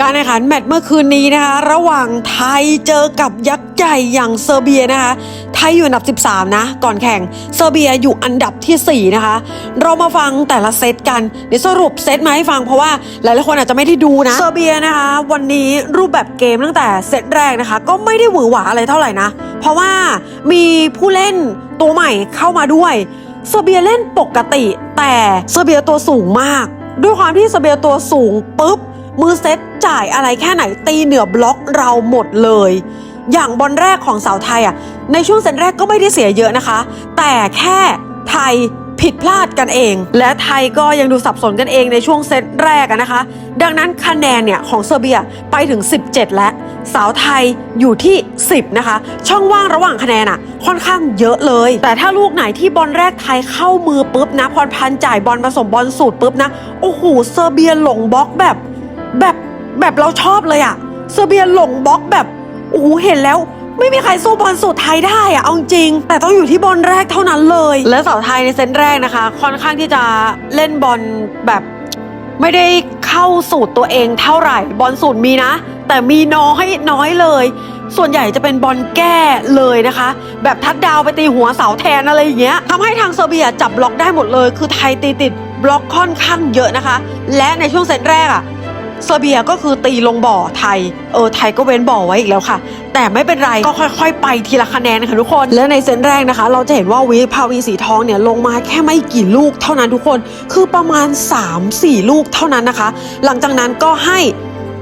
การแข่งขันแมตช์เมื่อคืนนี้นะคะ ระหว่างไทยเจอกับยักษ์ใหญ่อย่างเซอร์เบียนะคะ ไทยอยู่อันดับ 13 นะ ก่อนแข่งเซอร์เบียอยู่อันดับทีสี่ 4 นะคะ เรามาฟังแต่ละเซตกันเดี๋ยวสรุปเซตมาให้ฟังเพราะว่าหลายๆคนอาจจะไม่ได้ดูนะเซอร์เบียนะคะ วันนี้รูปแบบเกมตั้งแต่เซตแรกนะคะ ก็ไม่ได้หวือหวาอะไรเท่าไหร่นะ เพราะว่ามีผู้เล่นตัวใหม่เข้ามาด้วยเซอร์เบียเล่นปกติ แต่เซอร์เบียตัวสูงมาก ด้วยความที่เซอร์เบียตัวสูงปุ๊บ มือเซตจ่ายอะไรแค่ไหนตีเหนือบล็อกเราหมดเลย อย่างบอลแรกของสาวไทยอะในช่วงเซตแรกก็ไม่ได้เสียเยอะนะคะ แต่แค่ไทยผิดพลาดกันเอง และไทยก็ยังดูสับสนกันเองในช่วงเซตแรกนะคะ ดังนั้นคะแนนเนี่ยของเซอร์เบียไปถึง 17 แล้วสาวไทยอยู่ที่ 10 นะคะ ช่องว่างระหว่างคะแนนอะค่อนข้างเยอะเลย แต่ถ้าลูกไหนที่บอลแรกไทยเข้ามือปุ๊บนะพรพันจ่ายบอลผสมบอลสูตรปุ๊บนะ โอ้โหเซอร์เบียหลงบล็อกแบบ แบบแบบเราชอบเลยอะเซอร์เบียหลงบล็อกแบบโอ้โหเห็นแล้ว ไม่มีใครสู้บอลสูตรไทยได้อะเอาจริง แต่ต้องอยู่ที่บอลแรกเท่านั้นเลย และสาวไทยในเซตแรกนะคะ ค่อนข้างที่จะเล่นบอลแบบไม่ได้เข้าสูตรตัวเองเท่าไหร่ บอลสูตรมีนะ แต่มีน้อยน้อยเลย ส่วนใหญ่จะเป็นบอลแก้เลยนะคะ แบบทัดดาวไปตีหัวเสาแทนอะไรอย่างเงี้ยทำให้ทางเซอร์เบียจับบล็อกได้หมดเลย คือไทยตีติดบล็อกค่อนข้างเยอะนะคะ และในช่วงเซตแรกอะ เซอร์เบียก็คือตีลงบ่อไทย เออไทยก็เว้นบ่อไว้อีกแล้วค่ะ แต่ไม่เป็นไรก็ค่อยๆ ไปทีละคะแนนค่ะทุกคน และในเซตแรกนะคะ เราจะเห็นว่าวิภาวีสีทองเนี่ยลงมาแค่ไม่กี่ลูกเท่านั้นทุกคน คือประมาณ 3-4 ลูกเท่านั้นนะคะ หลังจากนั้นก็ให้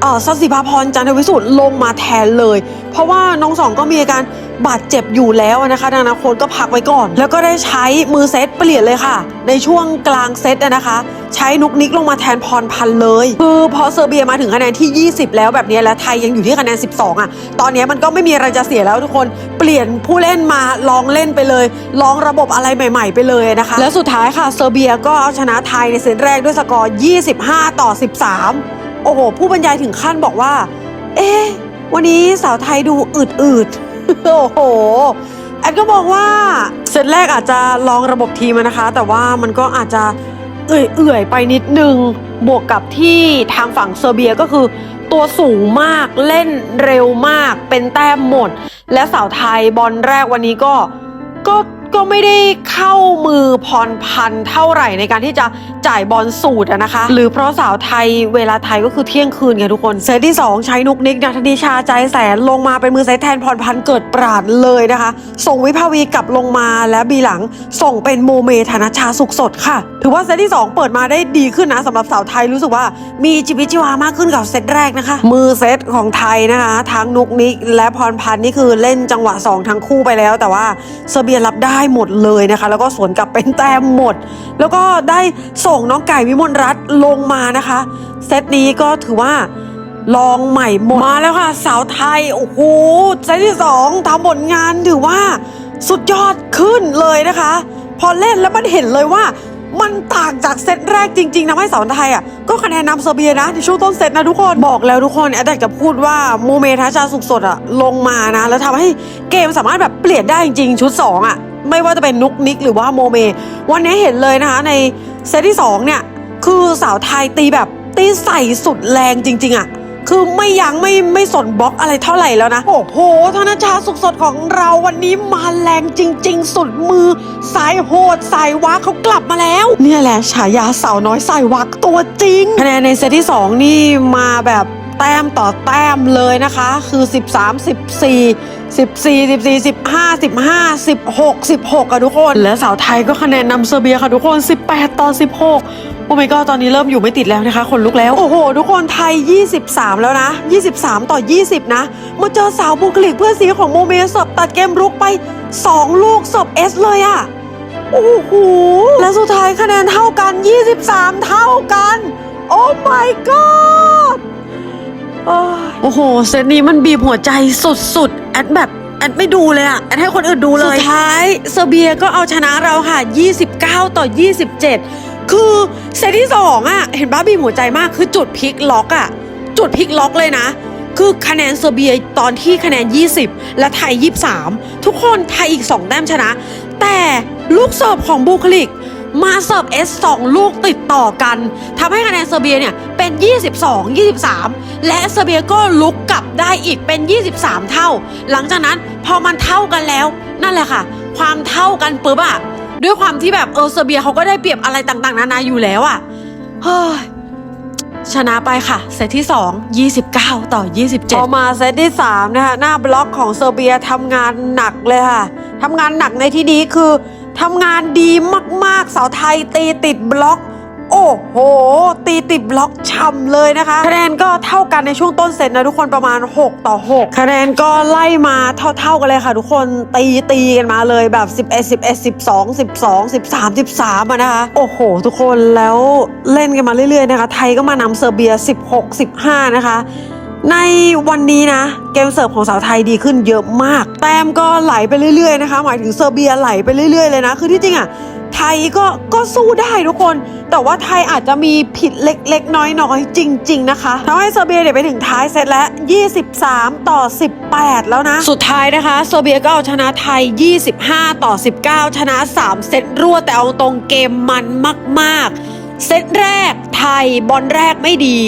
เออสัสิภาพรจันทวิสุทธ์ลงมาแทนเลย เพราะว่าน้องสองก็มีอาการ บาดเจ็บอยู่แล้วนะคะดังนั้นโค้ชก็พักไว้ก่อน แล้วก็ได้ใช้มือเซตเปลี่ยนเลยค่ะ ในช่วงกลางเซตนะคะ ใช้นุกนิกลงมาแทนพรพันเลย คือพอเซอร์เบียมาถึงคะแนนที่ 20 แล้วแบบนี้แล้วไทยยังอยู่ที่คะแนน 12 อะ ตอนนี้มันก็ไม่มีอะไรจะเสียแล้วทุกคนเปลี่ยนผู้เล่นมาลองเล่นไปเลยลองระบบอะไรใหม่ ๆ ไปเลยนะคะ และสุดท้ายค่ะเซอร์เบียก็เอาชนะไทยในเซตแรกด้วยสกอร์ 25 ต่อ 13 โอ้โห ผู้บรรยายถึงขั้นบอกว่า เอ๊ะวันนี้สาวไทยดูอืดๆ โอ้โห แอดก็บอกว่าเซตแรกอาจจะลองระบบทีมนะคะ แต่ว่ามันก็อาจจะเอื่อยๆไปนิดนึง บวกกับที่ทางฝั่งเซอร์เบียก็คือ ตัวสูงมากเล่นเร็วมากเป็นแต้มหมด และสาวไทยบอลแรกวันนี้ก็ก็ ก็ไม่ได้เข้ามือพรพันธ์เท่าไหร่ในการที่จะจ่ายบอลสูตรนะคะ หรือเพราะสาวไทยเวลาไทยก็คือเที่ยงคืนไงทุกคนเซตที่ 2 ใช้นุกนิกนัทนิชาใจแสนลงมาเป็นมือเซตแทนพรพันธ์เกิดปราดเลยนะคะ ส่งวิภาวีกลับลงมาและบีหลังส่งเป็นโมเมธนชชาสุขสดค่ะ ถือว่าเซตที่ 2 เปิดมาได้ดีขึ้นนะสำหรับสาวไทยรู้สึกว่ามีชีวิตชีวามากขึ้นกับเซตแรกนะคะ มือเซตของไทยนะคะทั้งนุกนิกและพรพันธ์นี่คือเล่นจังหวะ 2 ทั้งคู่ไปแล้ว แต่ว่าเซเบียรับได้หมดเลยนะคะ แล้วก็สวนกลับเป็นแต้มหมด แล้วก็ได้ส่งน้องไก่วิมลรัตน์ลงมานะคะ เซตนี้ก็ถือว่าลองใหม่หมดมาแล้วค่ะสาวไทย โอ้โหเซตที่สองทำผลงานถือว่าสุดยอดขึ้นเลยนะคะ พอเล่นแล้วมันเห็นเลยว่ามันต่างจากเซตแรกจริงๆทำให้สาวไทยอะก็คะแนนนำเซอร์เบียนะในช่วงต้นเซตนะทุกคนบอกแล้วทุกคนแอดอยากจะพูดว่าโมเมทัชชาสุขสดอะลงมานะ แล้วทำให้เกมสามารถแบบเปลี่ยนได้จริงๆชุดสองอะ ไม่ว่าจะเป็นนุกนิกหรือว่าโมเม วันนี้เห็นเลยนะคะ ในเซตที่สองเนี่ยคือสาวไทยตีแบบตีใส่สุดแรงจริง ๆอะคือไม่ยั้งไม่ไม่สนบล็อกอะไรเท่าไหร่แล้วนะ โอ้โหธนชาสุขสดของเราวันนี้มาแรงจริง ๆ สุดมือ สายโหด สายวักเขากลับมาแล้ว เนี่ยแหละฉายาสาวน้อยสายวักตัวจริงคะแนนในเซตที่ 2 นี่มาแบบ แต้มต่อแต้มเลยนะคะ คือ 13 14 14 14 15 15 16 16อะทุกคน และสาวไทยก็คะแนนนำเซอร์เบียค่ะทุกคน 18 ต่อ 16 โอ้ my god ตอนนี้เริ่มอยู่ไม่ติดแล้วนะคะ คนลุกแล้ว โอ้โห ทุกคนไทย 23 แล้วนะ 23 ต่อ 20 นะ มาเจอสาวบุคลิกเพื่อนสีของโมเมสิร์ฟตัดเกมรุกไป 2 ลูกสิร์ฟเอสเลยอะโอ้โห และสุดท้ายคะแนนเท่ากัน 23 เท่ากัน โอ้ my god โอ้โห เซตนี้มันบีบหัวใจสุดๆ แอดแบบ แอดไม่ดูเลยอะแอดให้คนอื่นดูเลย สุดท้ายเซอร์เบียก็เอาชนะเราค่ะ 29 ต่อ 27 คือเซตที่2อะเห็นบ้าบีบหัวใจมากคือจุดพลิกล็อกอะจุดพลิกล็อกเลยนะ คือคะแนนเซอร์เบียตอนที่คะแนน 20 และไทย 23 ทุกคนไทยอีก 2 แต้มชนะ แต่ลูกเสิร์ฟของบูคลิก มาเสิร์ฟเอสสองลูกติดต่อกันทำให้คะแนนเซอร์เบียเนี่ยเป็น 22 23 และเซอร์เบียก็ลุกกลับได้อีกเป็น 23 เท่า หลังจากนั้นพอมันเท่ากันแล้ว นั่นแหละค่ะ ความเท่ากันปุ๊บอะด้วยความที่แบบเออเซอร์เบียเขาก็ได้เปรียบอะไรต่างๆ นานาอยู่แล้วอะเฮ้ยชนะไปค่ะเซตที่ 2 29 ต่อ 27พอมาเซตที่3นะคะหน้าบล็อกของเซอร์เบียทำงานหนักเลยค่ะทำงานหนักในที่นี้คือ ทำงานดีมากๆสาวไทยตีติดบล็อก โอ้โห ตีติดบล็อกช่ำเลยนะคะ คะแนนก็เท่ากันในช่วงต้นเซตนะทุกคนประมาณ 6 ต่อ 6 คะแนนก็ไล่มาเท่า ๆกันเลยค่ะ ทุกคนตีตีกันมาเลยแบบ 11 11 12 12 13 13อะนะคะ โอ้โห ทุกคนแล้วเล่นกันมาเรื่อยๆนะคะ ไทยก็มานำเซอร์เบีย 16 15 นะคะ ในวันนี้นะ เกมเสิร์ฟของสาวไทยดีขึ้นเยอะมาก แต้มก็ไหลไปเรื่อยๆนะคะ หมายถึงเซอร์เบียไหลไปเรื่อยๆเลยนะ คือที่จริงอะไทยก็ก็สู้ได้ทุกคน แต่ว่าไทยอาจจะมีผิดเล็กๆ น้อยๆ จริง ๆ นะคะทำให้เซอร์เบียเนี่ยไปถึงท้ายเซตแล้ว 23 ต่อ 18 แล้วนะ สุดท้ายนะคะเซอร์เบียก็เอาชนะไทย 25 ต่อ 19 ชนะ 3 เซตรวดแต่เอาตรงเกมมันมาก ๆ เซตแรกไทยบอลแรกไม่ดี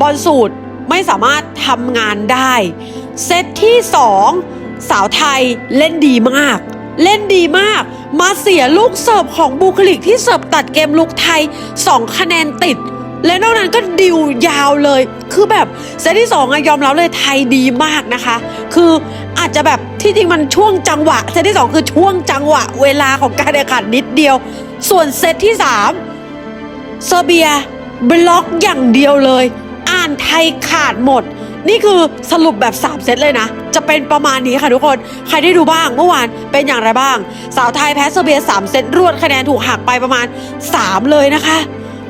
บอลสูตร ไม่สามารถทำงานได้ เซตที่ 2 สาวไทยเล่นดีมาก เล่นดีมาก มาเสียลูกเสิร์ฟของบูคลิกที่เสิร์ฟตัดเกมลุกไทย 2 คะแนนติด และนอกนั้นก็ดิวยาวเลย คือแบบเซตที่2อะยอมรับเลยไทยดีมากนะคะ คืออาจจะแบบที่จริงมันช่วงจังหวะ เซตที่ 2 คือช่วงจังหวะ เวลาของการแข่งขันนิดเดียว ส่วนเซตที่3เซอร์เบียบล็อกอย่างเดียวเลยานไทยขาดหมด นี่คือสรุปแบบ 3 เซตเลยนะ จะเป็นประมาณนี้ค่ะทุกคน ใครได้ดูบ้างเมื่อวานเป็นอย่างไรบ้าง สาวไทยแพ้เซอร์เบีย 3 เซตรวดคะแนนถูกหักไปประมาณ 3 เลยนะคะ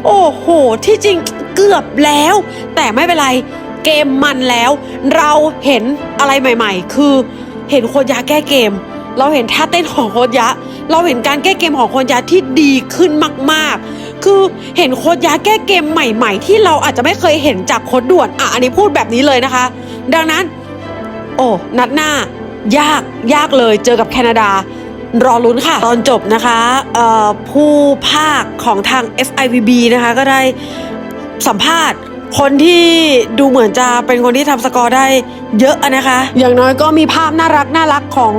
โอ้โห ที่จริงเกือบแล้ว แต่ไม่เป็นไรเกมมันแล้ว เราเห็นอะไรใหม่ ๆ คือเห็นโคตรยาแก้เกม เราเห็นท่าเต้นของโคตรยะ เราเห็นการแก้เกมของโคตรยะที่ดีขึ้นมากๆ คือเห็นโคตรยะแก้เกมใหม่ ๆ ที่เราอาจจะไม่เคยเห็นจากโคตรด่วนอะอันนี้พูดแบบนี้เลยนะคะ ดังนั้น โอ้นัดหน้ายากยากเลยเจอกับแคนาดารอลุ้นค่ะ ตอนจบนะคะผู้ภาคของทาง FIVB นะคะก็ได้สัมภาษณ์คนที่ดูเหมือนจะเป็นคนที่ทำสกอร์ได้เยอะนะคะ อย่างน้อยก็มีภาพน่ารักน่ารักของ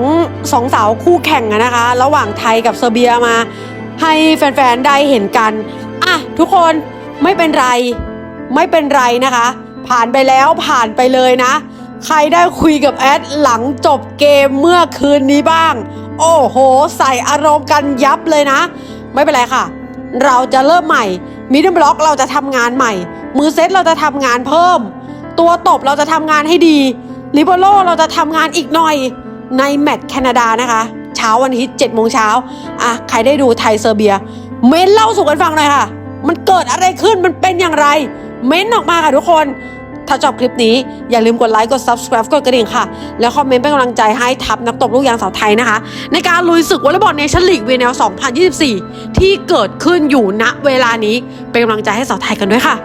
สองสาวคู่แข่งนะคะ ระหว่างไทยกับเซอร์เบียมา ให้แฟนๆได้เห็นกันอะทุกคนไม่เป็นไร ไม่เป็นไรนะคะ ผ่านไปแล้วผ่านไปเลยนะ ใครได้คุยกับแอดหลังจบเกมเมื่อคืนนี้บ้าง โอ้โห ใส่อารมณ์กันยับเลยนะ ไม่เป็นไรค่ะ เราจะเริ่มใหม่มิดเดิลบล็อกเราจะทำงานใหม่ มือเซตเราจะทำงานเพิ่ม ตัวตบเราจะทำงานให้ดีลิเบโรเราจะทำงานอีกหน่อยในแมตช์แคนาดานะคะ เช้าวันอาทิตย์7โมงเช้าอะใครได้ดูไทยเซอร์เบีย เม้นเล่าสู่กันฟังหน่อยค่ะ มันเกิดอะไรขึ้นมันเป็นอย่างไร เม้นออกมาค่ะทุกคน ถ้าชอบคลิปนี้อย่าลืมกดไลค์กด subscribe กดกระดิ่งค่ะ แล้วคอมเมนต์เป็นกำลังใจให้ทัพนักตบลูกยางสาวไทยนะคะ ในการลุยศึกวอลเลย์บอลเนชั่นลีกวีเนล2024 ที่เกิดขึ้นอยู่ณเวลานี้เป็นกำลังใจให้สาวไทยกันด้วยค่ะ